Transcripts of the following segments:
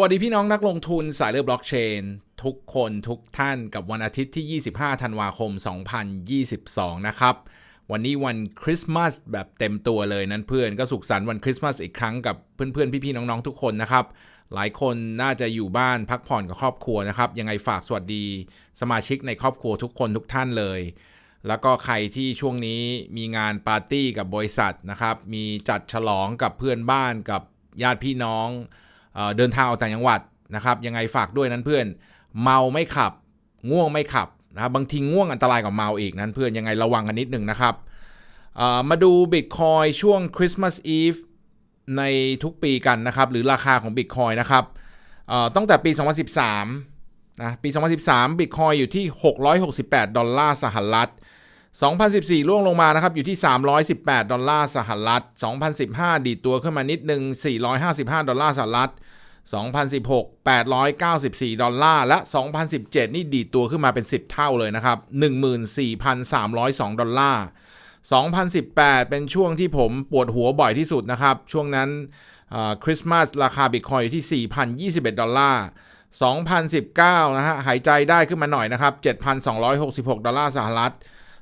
วัสดีพี่น้องนักลงทุนสายเลือดบล็อกเชน ทุกคนทุกท่านกับวันอาทิตย์ที่ 25 ธันวาคม 2022 นะครับ วันนี้วันคริสต์มาสแบบเต็มตัวเลยนั้นเพื่อนก็สุขสันต์วันคริสต์มาสอีกครั้งกับเพื่อนๆ พี่ๆ น้องๆ ทุกคนนะครับ หลายคนน่าจะอยู่บ้านพักผ่อนกับครอบครัวนะครับ ยังไงฝากสวัสดีสมาชิกในครอบครัวทุกคนทุกท่านเลย แล้วก็ใครที่ช่วงนี้มีงานปาร์ตี้กับบริษัทนะครับมีจัดฉลองกับเพื่อนบ้านกับญาติพี่น้อง เดินทางออกต่างจังหวัดนะครับยังไงฝากด้วยนั้นเพื่อน เมาไม่ขับ ง่วงไม่ขับนะครับบางทีง่วงอันตรายกว่าเมาอีกนั้นเพื่อนยังไงระวังกันนิดหนึ่งนะครับมาดูบิตคอยช่วงคริสต์มาสอีฟในทุกปีกันนะครับ หรือราคาของบิตคอยนะครับตั้งแต่ปี 2013นะปี 2013บิตคอยอยู่ที่ 668 ดอลลาร์สหรัฐ 2014 ล่วงลงมานะครับ อยู่ที่ 318 ดอลลาร์สหรัฐ 2015 ดีดตัวขึ้นมานิดนึง 455 ดอลลาร์สหรัฐ 2016 894 ดอลลาร์ และ 2017 นี่ดีดตัวขึ้นมาเป็น 10 เท่าเลยนะครับ 14,302 ดอลลาร์ 2018 เป็นช่วงที่ผมปวดหัวบ่อยที่สุดนะครับ ช่วงนั้นคริสต์มาสราคาบิตคอยอยู่ที่ 4,021 ดอลลาร์2019 นะฮะ หายใจได้ขึ้นมาหน่อยนะครับ 7,266 ดอลลาร์สหรัฐ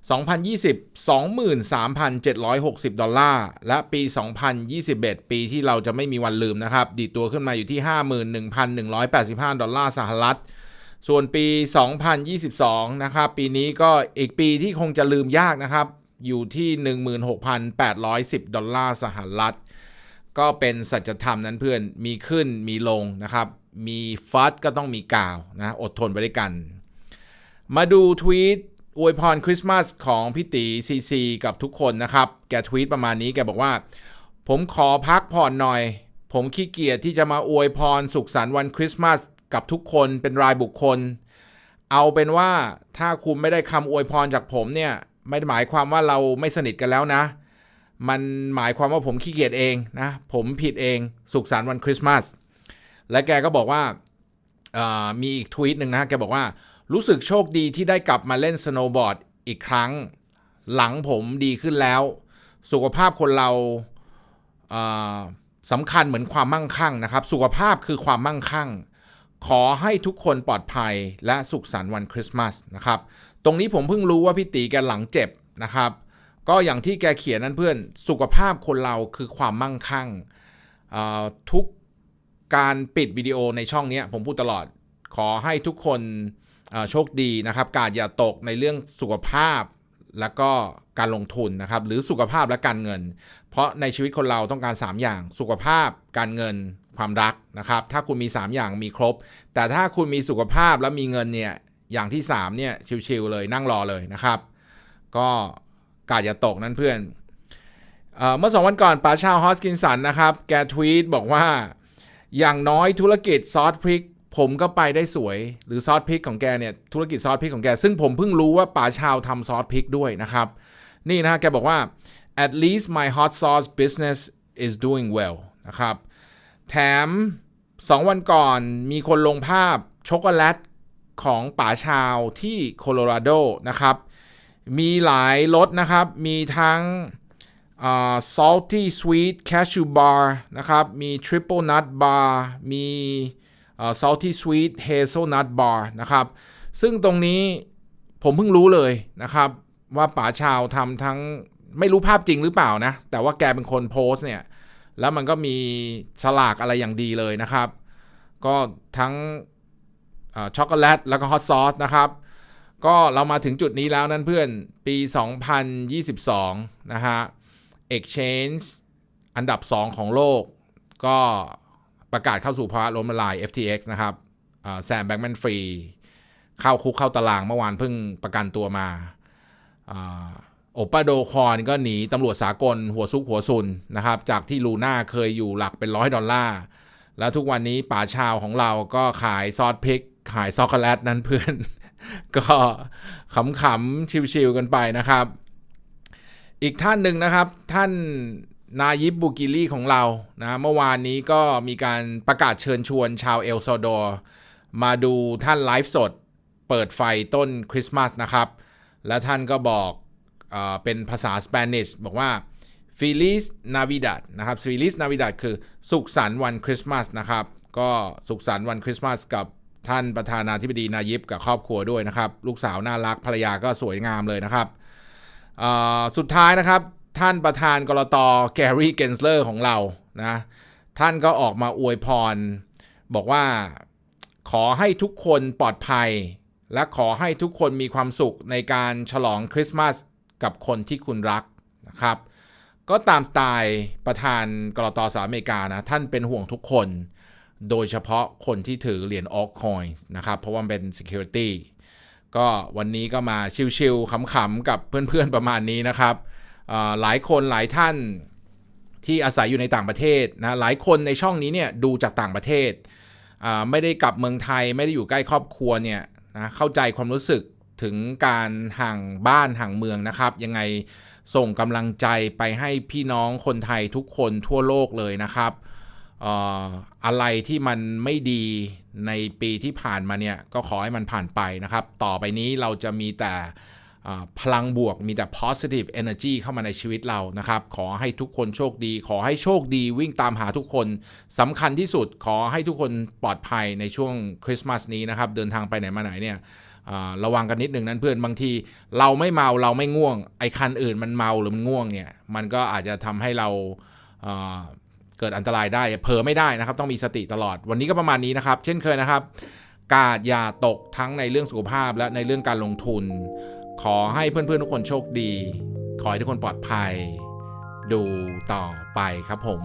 2020 23,760 ดอลลาร์ และปี 2021 ปีที่เราจะไม่มีวันลืมนะครับ ดีตัวขึ้นมาอยู่ที่ 51,185 ดอลลาร์สหรัฐ ส่วนปี 2022 นะครับ ปีนี้ก็อีกปีที่คงจะลืมยากนะครับ อยู่ที่ 16,810 ดอลลาร์สหรัฐ ก็เป็นสัจธรรมนั้นเพื่อน มีขึ้นมีลงนะครับ มีฟัดก็ต้องมีกาวนะ อดทนไปด้วยกัน มาดูทวีต อวยพรคริสต์มาสของพี่ตีซีซีกับทุกคนนะครับ แกทวีตประมาณนี้แกบอกว่า ผมขอพักผ่อนหน่อย ผมขี้เกียจที่จะมาอวยพรสุขสันต์วันคริสต์มาสกับทุกคนเป็นรายบุคคล เอาเป็นว่าถ้าคุณไม่ได้คำอวยพรจากผมเนี่ยไม่ได้หมายความว่าเราไม่สนิทกันแล้วนะ มันหมายความว่าผมขี้เกียจเองนะ ผมผิดเองสุขสันต์วันคริสต์มาสและแกก็บอกว่ามีอีกทวีตหนึ่งนะแกบอกว่า รู้สึกโชคดีที่ได้กลับมาเล่นสโนว์บอร์ดอีกครั้ง หลังผมดีขึ้นแล้ว สุขภาพคนเราเสำคัญเหมือนความมั่งคั่งนะครับ สุขภาพคือความมั่งคั่ง ขอให้ทุกคนปลอดภัยและสุขสันต์วันคริสต์มาสนะครับ ตรงนี้ผมเพิ่งรู้ว่าพี่ตีแกหลังเจ็บนะครับ ก็อย่างที่แกเขียนนั้นเพื่อน สุขภาพคนเราคือความมั่งคั่ง ทุกการปิดวิดีโอในช่องนี้ผมพูดตลอด ขอให้ทุกคน โชคดีนะครับการอย่าตกในเรื่องสุขภาพแล้วก็การลงทุนนะครับ หรือสุขภาพและการเงิน เพราะในชีวิตคนเราต้องการ 3 อย่าง สุขภาพ การเงิน ความรักนะครับ ถ้าคุณมี 3 อย่างมีครบ แต่ถ้าคุณมีสุขภาพและมีเงินเนี่ยอย่างที่ 3 เนี่ยชิวๆเลยนั่งรอเลยนะครับ ก็กาดอย่าตกนั่นเพื่อนเอเมื่อสองวันก่อนป๋าชาวฮอสกินสันนะครับ แกทวีตบอกว่าอย่างน้อยธุรกิจซอสพริก ผมก็ไปได้สวยหรือซอสพริกของแกเนี่ยธุรกิจซอสพริกของแก ซึ่งผมเพิ่งรู้ว่าป๋าชาวทำซอสพริกด้วยนะครับ นี่นะฮะแกบอกว่า at least my hot sauce business is doing well นะครับ แถม 2 วันก่อนมีคนลงภาพช็อกโกแลตของป๋าชาวที่โคโลราโดนะครับ มีหลายรสนะครับ มีทั้ง salty sweet cashew bar นะครับ มี triple nut bar มี salty sweet hazelnut bar นะครับ ซึ่งตรงนี้ผมเพิ่งรู้เลยนะครับ ว่าป๋าชาวทำทั้งไม่รู้ภาพจริงหรือเปล่านะ แต่ว่าแกเป็นคนโพสเนี่ย แล้วมันก็มีฉลากอะไรอย่างดีเลยนะครับ ก็ทั้งช็อกโกแลตแล้วก็ฮอตซอสนะครับ ก็เรามาถึงจุดนี้แล้วนั่นเพื่อนปี 2022 นะฮะ Exchange อันดับ 2 ของโลก ก็ ประกาศเข้าสู่ภาวะล้มละลาย FTX นะครับแซมแบง k แมนฟรีเข้าคุกเข้าตารางเมื่อวานเพิ่งประกันตัวมาโอปาโดคอนก็หนีตำรวจสากลหัวซุกหัวซุนนะครับ จากที่ลูน่าเคยอยู่หลักเป็นร้อยดอลลาร์ แล้วทุกวันนี้ป่าชาวของเราก็ขายซอสพริก ขายช็อกโกแลตนั่นเพื่อน ก็ขำๆชิวๆกันไปนะครับ อีกท่านหนึ่งนะครับท่าน นายิบบูกิลี่ของเรานะเมื่อวานนี้ก็มีการประกาศเชิญชวนชาวเอลซาดอร์มาดูท่านไลฟ์สด เปิดไฟต้นคริสต์มาสนะครับ และท่านก็บอกเอเป็นภาษาสเปนิชบอกว่า Feliz Navidad นะครับ Feliz Navidad คือสุขสันต์วันคริสต์มาสนะครับ ก็สุขสันต์วันคริสต์มาสกับท่านประธานาธิบดีนายิบกับครอบครัวด้วยนะครับ ลูกสาวน่ารักภรรยาก็สวยงามเลยนะครับสุดท้ายนะครับ ท่านประธานกรตแกรี่เกนสเลอร์ของเรานะท่านก็ออกมาอวยพร บอกว่าขอให้ทุกคนปลอดภัย และขอให้ทุกคนมีความสุขในการฉลองคริสต์มาสกับคนที่คุณรักนะครับ ก็ตามสไตล์ประธานกรตสหรัฐอเมริกานะ ท่านเป็นห่วงทุกคน โดยเฉพาะคนที่ถือเหรียญ altcoins นะครับ เพราะว่าเป็น security ก็วันนี้ก็มาชิวๆขำๆกับเพื่อนๆประมาณนี้นะครับ หลายคนหลายท่านที่อาศัยอยู่ในต่างประเทศนะหลายคนในช่องนี้เนี่ยดูจากต่างประเทศไม่ได้กลับเมืองไทยไม่ได้อยู่ใกล้ครอบครัวเนี่ยนะเข้าใจความรู้สึกถึงการห่างบ้านห่างเมืองนะครับ ยังไงส่งกำลังใจไปให้พี่น้องคนไทยทุกคนทั่วโลกเลยนะครับอะไรที่มันไม่ดีในปีที่ผ่านมาเนี่ยก็ขอให้มันผ่านไปนะครับ ต่อไปนี้เราจะมีแต่ พลังบวกมีแต่ positive energy เข้ามาในชีวิตเรานะครับ ขอให้ทุกคนโชคดี ขอให้โชคดีวิ่งตามหาทุกคนสำคัญที่สุดขอให้ทุกคนปลอดภัยในช่วงคริสต์มาสนี้นะครับ เดินทางไปไหนมาไหนเนี่ยระวังกันนิดนึงนั้นเพื่อนบางที เราไม่เมาเราไม่ง่วง ไอ้คันอื่นมันเมาหรือมันง่วงเนี่ยมันก็อาจจะทำให้เราอ่าเกิดอันตรายได้เผลอไม่ได้นะครับ ต้องมีสติตลอดวันนี้ก็ประมาณนี้นะครับ เช่นเคยนะครับ กาดอย่าตกทั้งในเรื่องสุขภาพและในเรื่องการลงทุน ขอให้เพื่อนๆทุกคนโชคดี ขอให้ทุกคนปลอดภัย ดูต่อไปครับผม